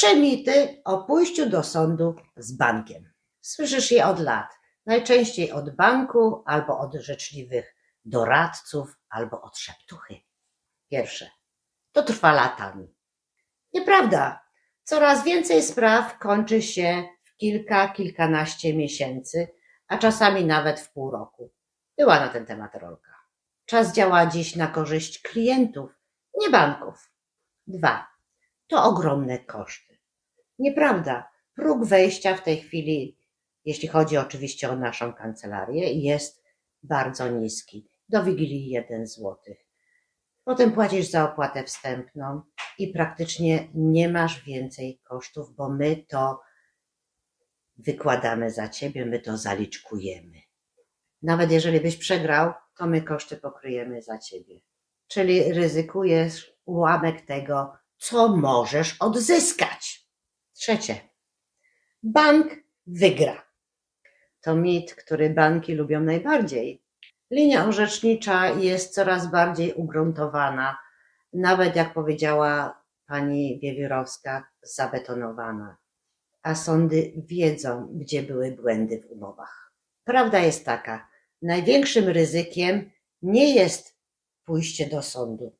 Trzy mity o pójściu do sądu z bankiem. Słyszysz je od lat. Najczęściej od banku, albo od życzliwych doradców, albo od szeptuchy. Pierwsze. To trwa latami. Nieprawda. Coraz więcej spraw kończy się w kilka, kilkanaście miesięcy, a czasami nawet w pół roku. Była na ten temat rolka. Czas działa dziś na korzyść klientów, nie banków. Dwa. To ogromne koszty. Nieprawda. Próg wejścia w tej chwili, jeśli chodzi oczywiście o naszą kancelarię, jest bardzo niski. Do Wigilii 1 zł. Potem płacisz za opłatę wstępną i praktycznie nie masz więcej kosztów, bo my to wykładamy za ciebie, my to zaliczkujemy. Nawet jeżeli byś przegrał, to my koszty pokryjemy za ciebie. Czyli ryzykujesz ułamek tego, co możesz odzyskać. Trzecie. Bank wygra. To mit, który banki lubią najbardziej. Linia orzecznicza jest coraz bardziej ugruntowana, nawet jak powiedziała pani Wiewiórowska, zabetonowana. A sądy wiedzą, gdzie były błędy w umowach. Prawda jest taka, największym ryzykiem nie jest pójście do sądu.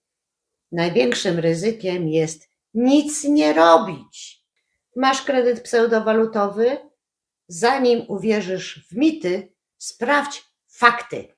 Największym ryzykiem jest nic nie robić. Masz kredyt pseudowalutowy? Zanim uwierzysz w mity, sprawdź fakty.